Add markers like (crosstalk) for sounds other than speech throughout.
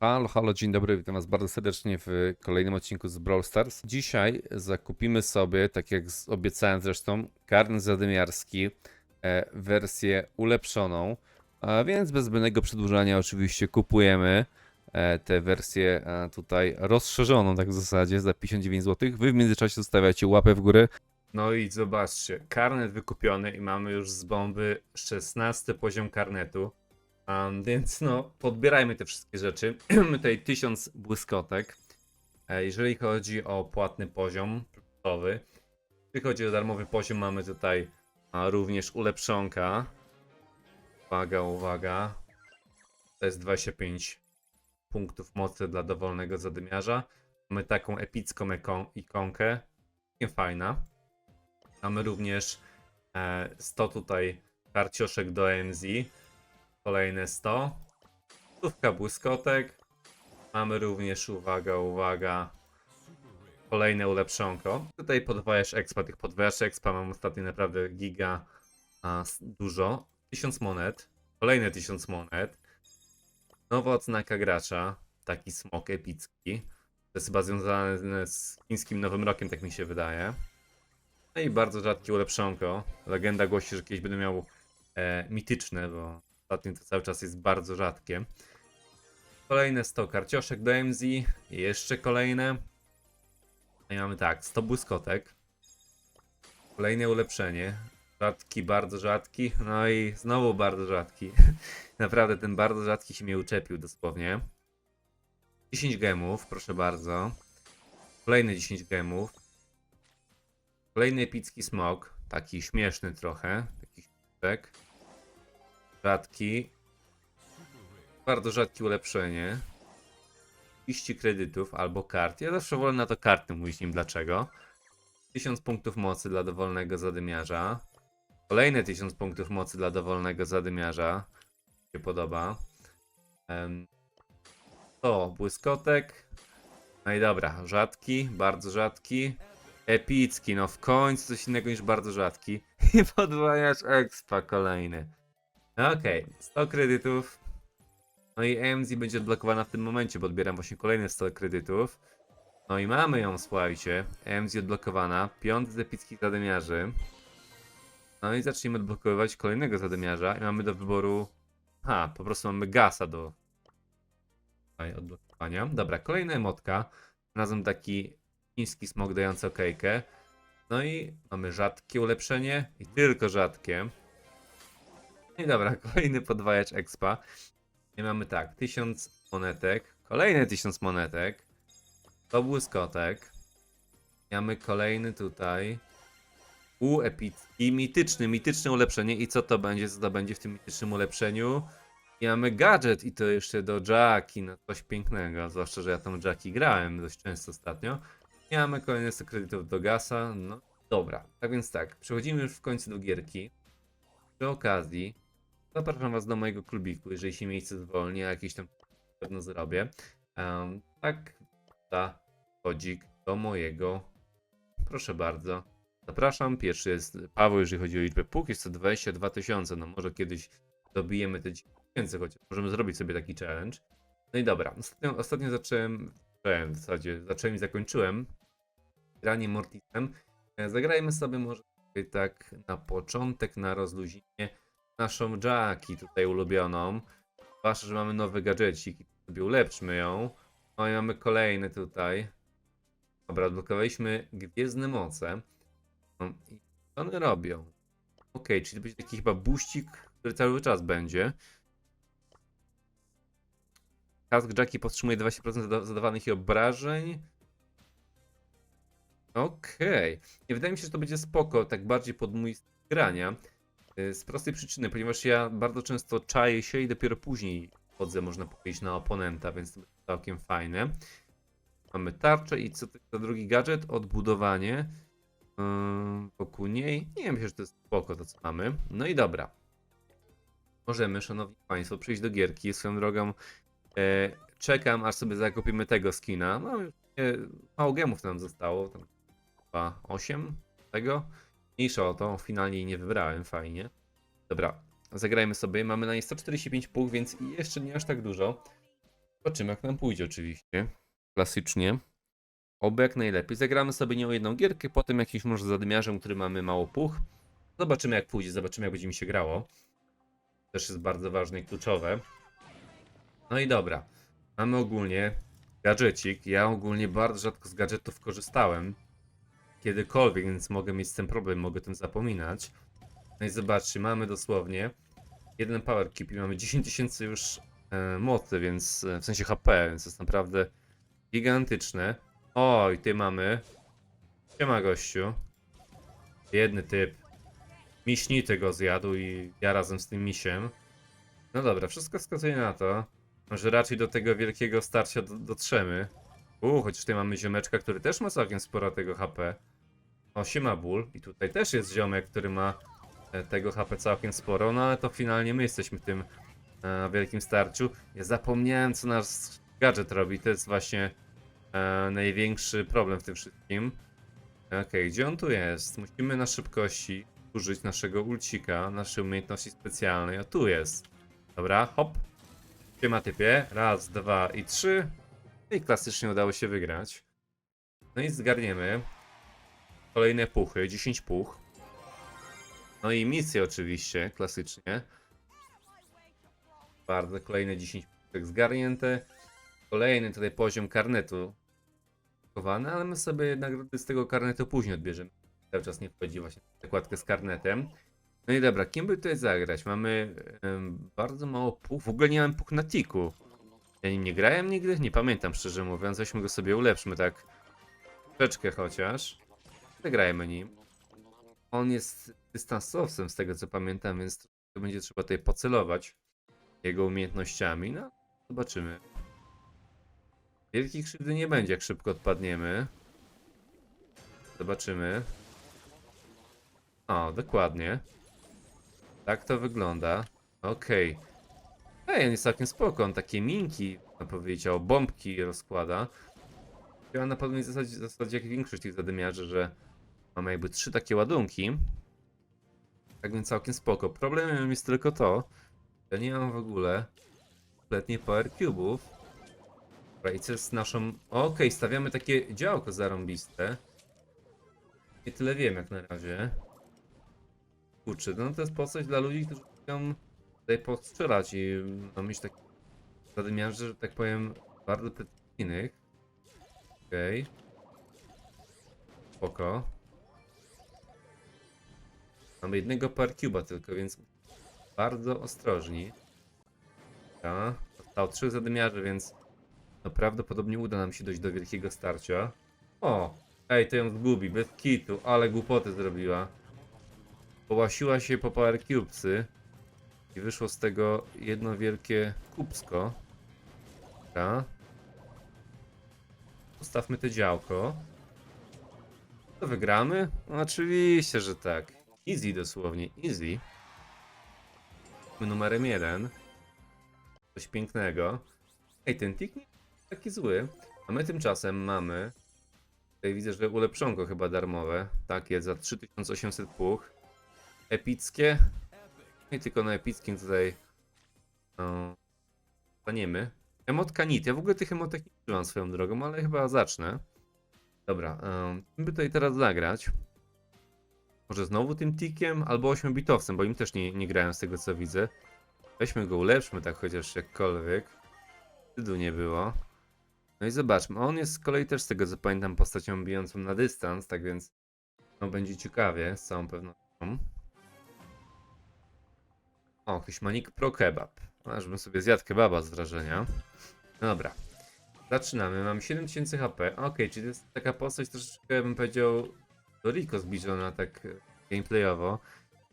Halo, halo, dzień dobry, witam was bardzo serdecznie w kolejnym odcinku z Brawl Stars. Dzisiaj zakupimy sobie, tak jak obiecałem zresztą, karnet zadymiarski, e, wersję ulepszoną, a więc bez zbędnego przedłużania oczywiście kupujemy e, tę wersję e, tutaj rozszerzoną tak w zasadzie za 59 zł. Wy w międzyczasie zostawiacie łapę w górę. No i zobaczcie, karnet wykupiony i mamy już z bomby 16 poziom karnetu. Um, więc no, podbierajmy te wszystkie rzeczy. (clears throat) Tutaj 1000 błyskotek. E, Jeżeli chodzi o płatny poziom produktowy, jeśli chodzi o darmowy poziom, mamy tutaj a, również ulepszonka. Uwaga, uwaga. To jest 25 punktów mocy dla dowolnego zadymiarza. Mamy taką epicką ikonkę. Fajna. Mamy również e, 100 tutaj karcioszek do EMZ. Kolejne 100. Stówka błyskotek. Mamy również, uwaga, uwaga, kolejne ulepszonko. Tutaj podwajasz expa, tych podwajasz expa mam ostatnio naprawdę giga a, dużo. 1000 monet. Kolejne 1000 monet. Nowa odznaka gracza. Taki smok epicki. To jest chyba związane z chińskim Nowym Rokiem, tak mi się wydaje. No i bardzo rzadkie ulepszonko. Legenda głosi, że kiedyś będę miał e, mityczne, bo ostatnio to cały czas jest bardzo rzadkie. Kolejne 100 karcioszek do MZ. Jeszcze kolejne. No i mamy tak, 100 błyskotek. Kolejne ulepszenie. Rzadki, bardzo rzadki. No i znowu bardzo rzadki. (laughs) Naprawdę ten bardzo rzadki się mnie uczepił dosłownie. 10 gemów, proszę bardzo. Kolejne 10 gemów. Kolejny epicki smok. Taki śmieszny trochę. Taki śmieszek. Rzadki. Bardzo rzadkie ulepszenie. 30 kredytów albo kart. Ja zawsze wolę na to karty mówić nim dlaczego. 1000 punktów mocy dla dowolnego zadymiarza. Kolejne 1000 punktów mocy dla dowolnego zadymiarza. Mi się podoba. To błyskotek. No i dobra, rzadki, bardzo rzadki. Epicki, no w końcu coś innego niż bardzo rzadki. (laughs) I podwajacz expa kolejny. Okej, 100 kredytów. No i AMZ będzie odblokowana w tym momencie, bo odbieram właśnie kolejne 100 kredytów. No i mamy ją, słuchajcie. AMZ odblokowana. Piąty z epickich zadymiarzy. No i zacznijmy odblokowywać kolejnego zadymiarza. I mamy do wyboru... Ha, po prostu mamy gasa do odblokowania. Dobra, kolejna emotka. Razem taki chiński smok dający okejkę. No i mamy rzadkie ulepszenie i tylko rzadkie. No i dobra, (laughs) kolejny podwajacz expa. I mamy tak, 1000 monetek, kolejne 1000 monetek, to błyskotek. Mamy kolejny tutaj. U epicki, mityczny, mityczne ulepszenie. I co to będzie? Co to będzie w tym mitycznym ulepszeniu? I mamy gadżet i to jeszcze do Jacki, no coś pięknego. Zwłaszcza, że ja tą Jacki grałem dość często ostatnio. I mamy kolejne 100 kredytów do Gasa. No dobra, tak więc tak, przechodzimy już w końcu do gierki. Przy okazji zapraszam was do mojego klubiku, jeżeli się miejsce zwolni, a jakieś tam pewno zrobię. Um, tak, ta kodzik do mojego. Proszę bardzo. Zapraszam. Pierwszy jest Paweł, jeżeli chodzi o liczbę puk, jest to 22 tysiące. No może kiedyś dobijemy te 10 tysięcy, chociaż możemy zrobić sobie taki challenge. No i dobra, ostatnio, ostatnio zacząłem, zacząłem w zasadzie, zacząłem i zakończyłem granie Mortisem. E, Zagrajmy sobie może tak na początek, na rozluźnienie naszą Jacki tutaj ulubioną. Zwłaszcza, że mamy nowy gadżecik sobie ulepszmy ją. No i mamy kolejny tutaj. Dobra, odblokowaliśmy Gwiezdne Moce. No i co one robią? Okej, czyli to będzie taki chyba buścik, który cały czas będzie. Kask Jacki powstrzymuje 20% zada- zadawanych obrażeń. Okej. Nie wydaje mi się, że to będzie spoko, tak bardziej pod mój grania. Y, Z prostej przyczyny, ponieważ ja bardzo często czaję się i dopiero później wchodzę, można powiedzieć, na oponenta, więc to będzie całkiem fajne. Mamy tarczę i co to za drugi gadżet? Odbudowanie yy, wokół niej. Nie wiem, że to jest spoko to, co mamy. No i dobra. Możemy, szanowni państwo, przejść do gierki. Swoją drogą e, czekam, aż sobie zakupimy tego skina. No nie, mało gemów nam zostało. Tam chyba 8 tego. Mniejsza o to, finalnie jej nie wybrałem, fajnie. Dobra, zagrajmy sobie. Mamy na niej 145 punktów, więc jeszcze nie aż tak dużo. Zobaczymy, jak nam pójdzie oczywiście. Klasycznie. Oby jak najlepiej. Zagramy sobie nią jedną gierkę, potem jakimś może zadymiarzem, który mamy mało puch. Zobaczymy jak pójdzie, zobaczymy jak będzie mi się grało. Też jest bardzo ważne i kluczowe. No i dobra. Mamy ogólnie gadżecik. Ja ogólnie bardzo rzadko z gadżetów korzystałem. Kiedykolwiek, więc mogę mieć tym problem, mogę tym zapominać. No i zobaczcie, mamy dosłownie jeden power keep i mamy 10 tysięcy już e, mocy, więc e, w sensie HP, więc jest naprawdę gigantyczne. Oj, ty mamy. Siema gościu. Jedny typ. Miśnity go zjadł i ja razem z tym misiem. No dobra, wszystko wskazuje na to, że raczej do tego wielkiego starcia do, dotrzemy. U, chociaż tutaj mamy ziomeczka, który też ma całkiem sporo tego HP. O, siema ból. I tutaj też jest ziomek, który ma e, tego HP całkiem sporo, no ale to finalnie my jesteśmy tym e, wielkim starciu. Ja zapomniałem, co nasz gadżet robi. To jest właśnie e, największy problem w tym wszystkim. Okej, gdzie on tu jest? Musimy na szybkości użyć naszego ulcika, naszej umiejętności specjalnej. O, tu jest. Dobra, hop. Siema typie. Raz, dwa i trzy. No i klasycznie udało się wygrać. No i zgarniemy kolejne puchy, 10 puch. No i misje oczywiście, klasycznie. Bardzo kolejne 10 puchek zgarnięte. Kolejny tutaj poziom karnetu ale my sobie nagrody z tego karnetu później odbierzemy. Cały czas nie wchodzi właśnie w zakładkę z karnetem. No i dobra, kim by tutaj zagrać? Mamy bardzo mało puch. W ogóle nie mam puch na tiku. Ja nim nie grałem nigdy? Nie pamiętam szczerze mówiąc. Weźmy go sobie ulepszmy tak troszeczkę chociaż. Zagrajmy nim. On jest dystansowcem z tego co pamiętam, więc to będzie trzeba tutaj pocelować jego umiejętnościami. No, zobaczymy. Wielkich krzywdy nie będzie, jak szybko odpadniemy. Zobaczymy. O, dokładnie. Tak to wygląda. Okej. Ej, on jest całkiem spoko, on takie minki, no powiedział, bombki rozkłada. Działa na podobnej zasadzie, zasadzie jak większość tych zadymiarzy, że mamy jakby trzy takie ładunki. Tak więc całkiem spoko. Problemem jest tylko to, że nie mam w ogóle kompletnie power cube'ów. I co jest naszą... Okej, stawiamy takie działko zarąbiste. Nie tyle wiem jak na razie. Kurczę, no to jest postać dla ludzi, którzy chcą tutaj postrzelać i no, mieć takich zadymiarzy, że tak powiem, bardzo precyzyjnych. Okej. Spoko. Mamy jednego par cuba tylko, więc bardzo ostrożni. Ja. Zostało trzech zadymiarzy, więc no prawdopodobnie uda nam się dojść do wielkiego starcia. O! Ej, to ją zgubi, bez kitu, ale głupoty zrobiła. Połasiła się po Power Cubesy i wyszło z tego jedno wielkie kubsko. Dobra. Postawmy te działko. To wygramy? No, oczywiście, że tak. Easy dosłownie, easy. Numerem jeden. Coś pięknego. Ej, ten tik nie jest taki zły. A my tymczasem mamy. Tutaj widzę, że ulepszonko chyba darmowe. Tak jest, za 3800 puch. Epickie. Nie tylko na epickim tutaj. No, staniemy. Emotka nit. Ja w ogóle tych emotek nie używam swoją drogą, ale chyba zacznę. Dobra, um, by tutaj teraz zagrać. Może znowu tym tikiem, albo 8-bitowcem, bo im też nie, nie grałem z tego co widzę. Weźmy go, ulepszmy tak chociaż jakkolwiek. Wstydu nie było. No i zobaczmy, on jest z kolei też z tego co pamiętam postacią bijącą na dystans, tak więc no będzie ciekawie z całą pewnością. O, Hyśmanik Pro Kebab. Aż bym sobie zjadł kebaba z wrażenia. No dobra. Zaczynamy. Mam 7000 HP. Okej, czyli to jest taka postać troszeczkę bym powiedział do Rico zbliżona tak e, gameplayowo.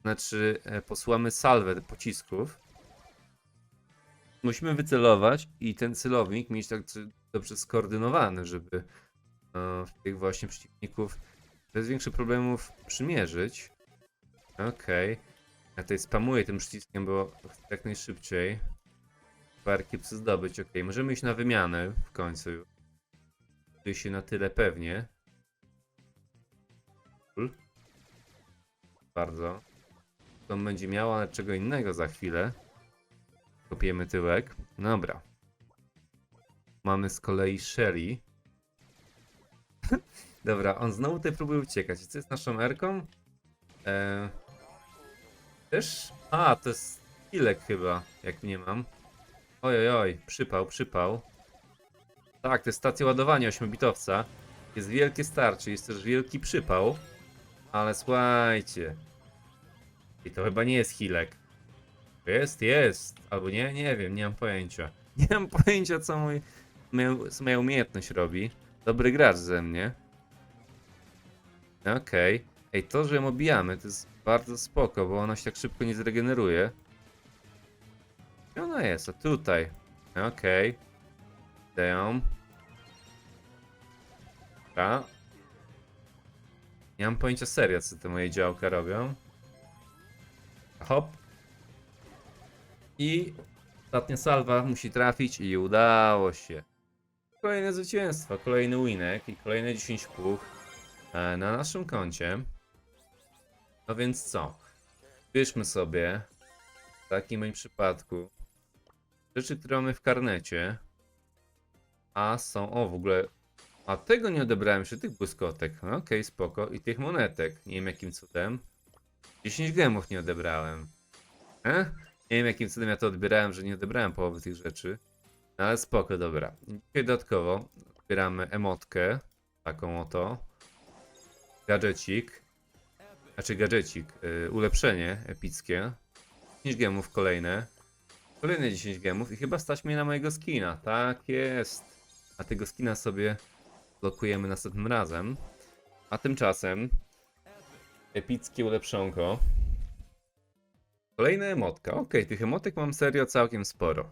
Znaczy e, posłamy salwę pocisków. Musimy wycelować i ten celownik mieć tak dobrze skoordynowany, żeby e, tych właśnie przeciwników bez większych problemów przymierzyć. Okej. Ja tutaj spamuję tym przyciskiem, bo chcę jak najszybciej parki psy zdobyć. Ok, możemy iść na wymianę w końcu. Czuję się na tyle pewnie. Cool. Bardzo. To będzie miała czego innego za chwilę. Kopiemy tyłek. Dobra. mamy z kolei Sherry. (laughs) Dobra, on znowu tutaj próbuje uciekać. Co jest naszą Erką? Eee, też? A, to jest Kilek chyba, jak nie mam. Oj, oj, przypał, przypał. Tak, to jest stacja ładowania 8-bitowca. Jest wielkie starcie, jest też wielki przypał. Ale słuchajcie. I to chyba nie jest Hilek. Jest, jest. Albo nie, nie wiem, nie mam pojęcia. (laughs) Nie mam pojęcia, co mój, moja, umiejętność robi. Dobry gracz ze mnie. Okej. Ej, to, że ją obijamy, to jest bardzo spoko, bo ona się tak szybko nie zregeneruje. Ona jest? A tutaj. Okej. Okay. ją. Dobra. Nie mam pojęcia serio, co te moje działka robią. Hop. I ostatnia salwa musi trafić i udało się. Kolejne zwycięstwo, kolejny winek i kolejne 10 puch e, na naszym koncie. No więc co? Bierzmy sobie w takim moim przypadku rzeczy, które mamy w karnecie. A są, o w ogóle, a tego nie odebrałem jeszcze, tych błyskotek. No, Okej, spoko. I tych monetek, nie wiem jakim cudem. 10 gemów nie odebrałem. E? Nie wiem jakim cudem ja to odbierałem, że nie odebrałem połowy tych rzeczy. No, ale spoko, dobra. Dzisiaj dodatkowo odbieramy emotkę. Taką oto. Gadżecik. Znaczy gadżecik. Yy, ulepszenie epickie. 10 gemów kolejne. Kolejne 10 gemów i chyba stać mnie na mojego skina. Tak jest. A tego skina sobie blokujemy następnym razem. A tymczasem epickie ulepszonko. Kolejna emotka. Okej, tych emotek mam serio całkiem sporo.